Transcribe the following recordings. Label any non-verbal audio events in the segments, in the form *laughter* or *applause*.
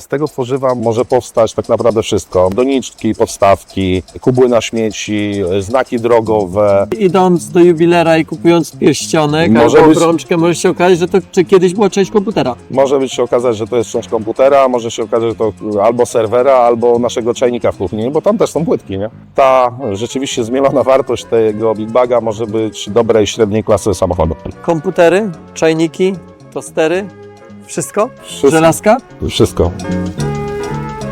Z tego tworzywa może powstać tak naprawdę wszystko. Doniczki, podstawki, kubły na śmieci, znaki drogowe. Idąc do jubilera i kupując pierścionek Może albo być- obrączkę, może się okazać, że to czy kiedyś była część komputera. Może być się okazać, że to jest część komputera, może się okazać, że to albo serwera, albo naszego czajnika w kuchni, bo tam też są płytki, nie? Ta rzeczywiście zmielona *laughs* wartość tego Big Baga może być dobrej, średniej klasy samochodu. Komputery, czajniki, tostery, wszystko? Wszystko. Żelazka? Wszystko.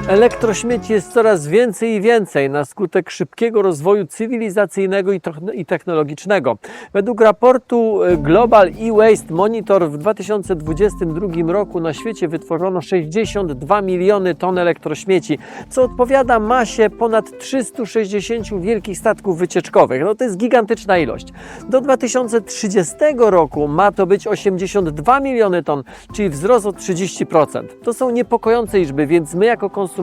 Elektrośmieci jest coraz więcej i więcej na skutek szybkiego rozwoju cywilizacyjnego i techn- i technologicznego. Według raportu e, Global E-Waste Monitor w 2022 roku na świecie wytworzono 62 miliony ton elektrośmieci, co odpowiada masie ponad 360 wielkich statków wycieczkowych. No to jest gigantyczna ilość. Do 2030 roku ma to być 82 miliony ton, czyli wzrost o 30%. To są niepokojące liczby, więc my jako konsumenci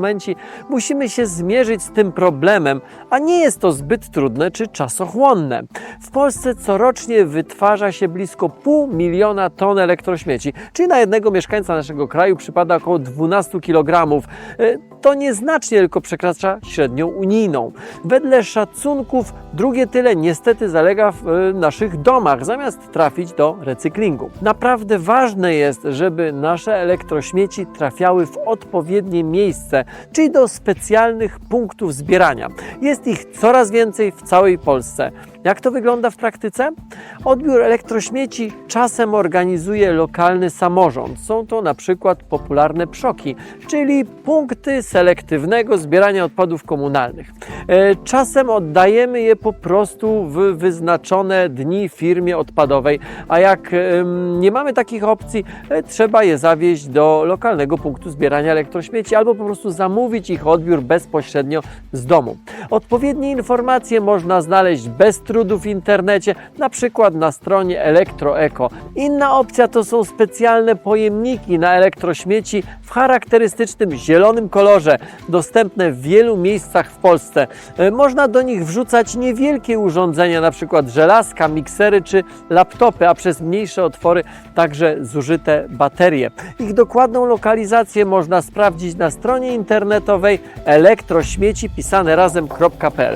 musimy się zmierzyć z tym problemem, a nie jest to zbyt trudne czy czasochłonne. W Polsce corocznie wytwarza się blisko pół miliona ton elektrośmieci, czyli na jednego mieszkańca naszego kraju przypada około 12 kg. E, To nieznacznie tylko przekracza średnią unijną. Wedle szacunków drugie tyle niestety zalega w e, naszych domach, zamiast trafić do recyklingu. Naprawdę ważne jest, żeby nasze elektrośmieci trafiały w odpowiednie miejsce, czyli do specjalnych punktów zbierania. Jest ich coraz więcej w całej Polsce. Jak to wygląda w praktyce? Odbiór elektrośmieci czasem organizuje lokalny samorząd. Są to na przykład popularne przoki, czyli punkty selektywnego zbierania odpadów komunalnych. E, Czasem oddajemy je po prostu w wyznaczone dni firmie odpadowej, a jak nie mamy takich opcji, e, trzeba je zawieźć do lokalnego punktu zbierania elektrośmieci albo po prostu zamówić ich odbiór bezpośrednio z domu. Odpowiednie informacje można znaleźć bez trudu w internecie, na przykład na stronie Elektroeko. Inna opcja to są specjalne pojemniki na elektrośmieci w charakterystycznym zielonym kolorze, dostępne w wielu miejscach w Polsce. E, Można do nich wrzucać niewielkie urządzenia, na przykład żelazka, miksery czy laptopy, a przez mniejsze otwory także zużyte baterie. Ich dokładną lokalizację można sprawdzić na stronie internetowej elektrośmieci pisane razem.pl.